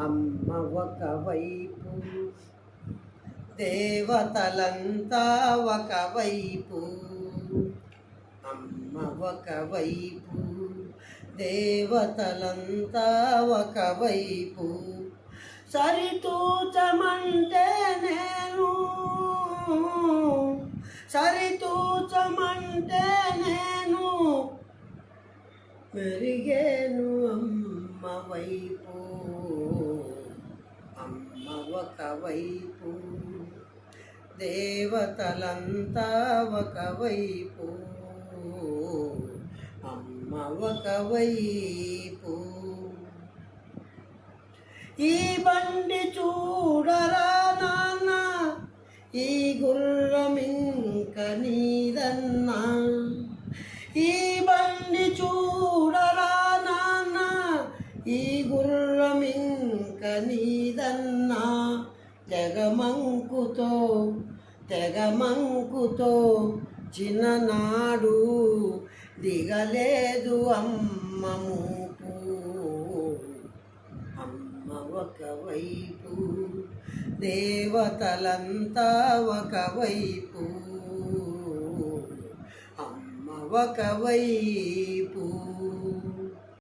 అమ్మ ఒకవైపు దేవతలంతా ఒకవైపు అమ్మ ఒకవైపు దేవతలంతా ఒకవైపు సరితూచమంటే నేను. సరితూచమంటే నేను. మెరిగేను అమ్మ వైపు. ఒకవైపు దేవతలంతా ఒకవైపు అమ్మ ఒకవైపు. ఈ బండి చూడరా నాన్న ఈ గుర్రమింక నీదన్నా. ఈ బండి చూడరా నాన్న ఈ గుర్రమింక నీదన్నా. తెగమంకుతో తెగమంకుతో చిన్ననాడు దిగలేదు అమ్మ మూపు. అమ్మ ఒకవైపు దేవతలంతా ఒకవైపు. అమ్మ ఒకవైపు.